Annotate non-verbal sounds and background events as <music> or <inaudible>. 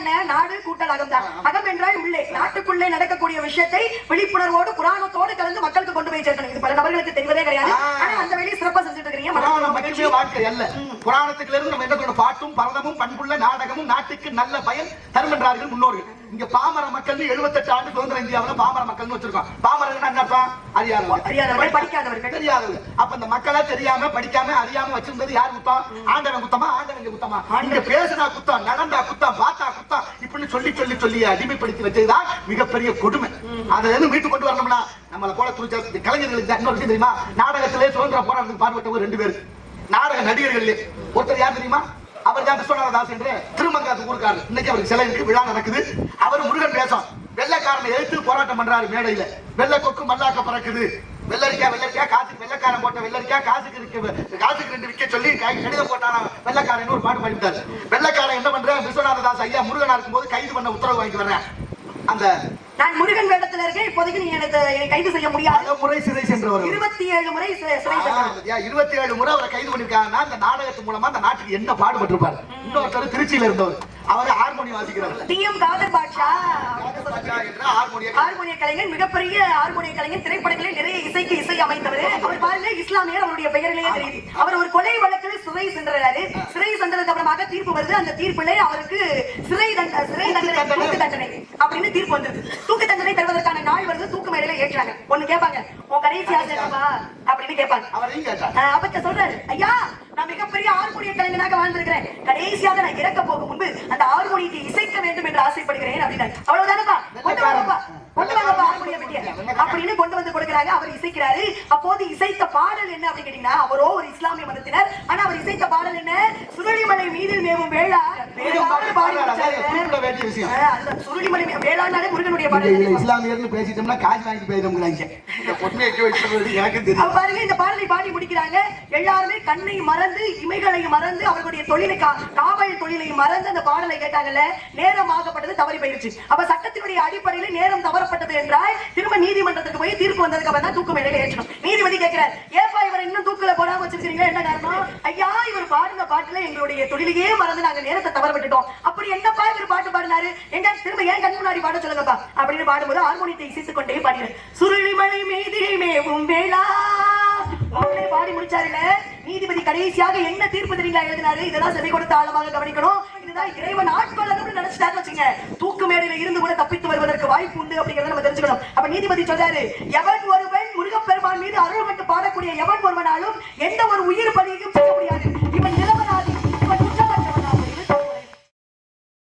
என்ன? நாடு கூட்டல் அகம் தான். அகம் என்றால் உள்ளே. நாட்டுக்குள்ளே நடக்கக்கூடிய விஷயத்தை விழிப்புணர்வோடு புராணத்தோடு கலந்து மக்களுக்கு கொண்டு போய் சேர்க்கணும். இது பல நபர்களுக்கு தெரிவதே கிடையாது. ஆனா அந்த வேலையை சிறப்பா வாழ்க்கை அல்ல. புராணத்துக்குள்ள இருந்து நம்ம என்ன பாட்டும் பரதமும் பண்புள்ள நாடகமும் நாட்டுக்கு நல்ல பயன் தரும் என்றார்கள் முன்னோர்கள். இங்க பாமர மக்கள் 78 ஆண்டு சுதந்திர இந்தியாவுல பாமர மக்கள்னு வச்சிருக்கோம் பாமரர்கள் என்ன அர்த்தம்? அறியாதவங்க அறியாதவர்கள் படிக்காதவர்கள். அப்ப இந்த மக்களா தெரியாம படிக்காம அறியாம வச்சிருந்தது யார் குத்தம்? ஆண்டவன் குத்தமா? ஆண்டவன் குத்தமா? இங்க பேசுனா குத்தம் நடந்தா குத்தம் பார்த்தா குத்தம் இப்படின்னு சொல்லி சொல்லி சொல்லி அடிமைப்படுத்தி வச்சதுதான் மிகப்பெரிய கொடுமை. இருந்து வீட்டுக்கு கொண்டு வரணும்னா நம்மள போல துணிச்ச கலைஞர்களுக்கு தான் தெரியுமா? நாடகத்திலே சுதந்திர போராட்டத்துக்கு பார்வையிட்டவங்க ரெண்டு பேர். நாடக நடிகர்கள் ஒருத்தர் யார் தெரியுமா? அவர் தான் விஸ்வநாததாஸ் என்று திருமங்காத்து ஊருக்காரர். இன்னைக்கு அவருக்கு சிலை இருக்கு விழா நடக்குது. அவர் முருகன் வேஷம். வெள்ளைக்காரனை எழுத்து போராட்டம் பண்றாரு மேடையில. வெள்ளை கொக்கு மல்லாக்க பறக்குது. வெள்ளரிக்கா வெள்ளரிக்கா காசுக்கு வெள்ளைக்காரன் போட்ட வெள்ளரிக்கா காசுக்கு இருக்கு காசுக்கு ரெண்டு விக்க சொல்லி கை- கடிதம் போட்டான வெள்ளைக்காரன் ஒரு பாட்டு பாடிட்டாரு வெள்ளக்காரன் என்ன பண்றேன்? விஸ்வநாததாஸ் ஐயா முருகனா இருக்கும்போது கைது பண்ண உத்தரவு வாங்கி வர்றேன் அந்த நான் முருகன் வேடத்துல இருக்கேன். இப்போதைக்கு நீ எனக்கு கைது செய்ய முடியாது. முறை சிறை சென்றவர் இருபத்தி ஏழு முறை சிறை. இருபத்தி ஏழு முறை அவரை கைது பண்ணிருக்காங்கன்னா அந்த நாடகத்து மூலமா அந்த நாட்டுக்கு என்ன பாடுபட்டிருப்பாரு? இன்னொருத்தர் திருச்சியில இருந்தவர். அவர் ஹார்மோனியம் வாசிக்கிறவர். டி. எம். காதர் பாட்ஷா. ஹார்மோனிய கலைஞர் மிகப்பெரிய ஹார்மோனிய கலைஞர் திரைப்படங்களில் நிறைய இசைக்கு இசை அமைத்தவர். அவர் பாருங்க இஸ்லாமியர் அவருடைய பெயரிலேயே தெரியுது. அவர் ஒரு கொலை வழக்கில் சிறை சென்றாரு சிறை சென்றதுக்கு அப்புறமாக தீர்ப்பு வருது. அந்த தீர்ப்புல அவருக்கு சிறை தண்டனை சிறை தண்டனை. தண்டனை. அப்படின்னு தீர்ப்பு வந்தது தூக்கு தண்டனை தருவதற்கான நாள் வருது தூக்கு மேடையில ஏற்றாங்க ஒண்ணு கேட்பாங்க. உன் கடைசி அப்படின்னு கேட்பாங்க. அப்ப சொல்றாரு ஐயா நான் மிகப்பெரிய ஹார்மோனிய கலைஞனாக வாழ்ந்திருக்கிறேன். கடைசியாக நான் இறக்க போகும் முன்பு அந்த ஹார்மோனியத்தை இசைக்க வேண்டும் என்று ஆசைப்படுகிறேன் அப்படின்னாரு அவ்வளவுதானப்பா? கொண்டு வாங்கப்பா. கொண்டு வாங்கப்பா ஹார்மோனிய பெட்டிய அப்படின்னு கொண்டு வந்து கொடுக்குறாங்க. அவர் இசைக்கிறாரு. அப்போது இசைத்த பாடல் என்ன அப்படின்னு கேட்டீங்கன்னா அவரோ ஒரு இஸ்லாமிய மதத்தினர். ஆனா அவர் இசைத்த பாடல் என்ன? சுருளிமலை மீதில் மேவும் வேண்டிய விஷயம். முருகனுடைய இஸ்லாமியர்னு பேசிட்டோம்னா காசு போயிடும்ங்கிறாங்க. <laughs> இந்த பொண்ணை எனக்கு தெரியும் பாருங்க இந்த பாடலை பாடி முடிக்கிறாங்க. எல்லாருமே கண்ணை மறந்து இமைகளை மறந்து அவர்களுடைய தொழிலை காவல் தொழிலை மறந்து அந்த பாடலை கேட்டாங்கல்ல நேரம் ஆகப்பட்டது தவறி போயிருச்சு. அப்ப சட்டத்தினுடைய அடிப்படையில நேரம் தவறப்பட்டது என்றால் திரும்ப நீதிமன்றத்துக்கு போய் தீர்ப்பு வந்ததுக்கு அப்புறம் தான் தூக்கு மேடையில ஏற்றணும். நீதிபதி கேட்கிறார் இன்னும் தூக்கல போடாம வச்சிருக்கீங்க என்ன காரணம் ஐயா இவர் பாடின பாட்டுல எங்களுடைய தொழிலையே மறந்து நாங்க நேரத்தை தவற விட்டுட்டோம் அப்படி என்னப்பா இவர் பாட்டு பாடினாரு? எங்க திரும்ப ஏன் கண் முன்னாடி பாட சொல்லுங்கப்பா? அப்படின்னு பாடும்போது ஹார்மோனியத்தை இசைத்து கொண்டே பாடினார். சுருளிமலை மீதிலே மேவும் வேளா. உடனே பாடி முடிச்சாருல. நீதிபதி கடைசியாக என்ன தீர்ப்பு தெரியுங்களா எழுதினாரு? இதெல்லாம் செவி கொடுத்த ஆழமாக கவனிக்கணும். இதுதான் இறைவன் ஆட்கொள்ளணும்னு நினைச்சிட்டாரு வச்சுங்க தூக்கு மேடையில இருந்து கூட தப்பித்து வருவதற்கு வாய்ப்பு உண்டு அப்படிங்கறத நம்ம தெரிஞ்சுக்கணும். அப்ப நீதிபதி சொல்றாரு எவன் ஒருவன் முருகப்பெருமான் மீது அருள் மட்டும் எவன் ஒருவனாலும் எந்த ஒரு உயிர்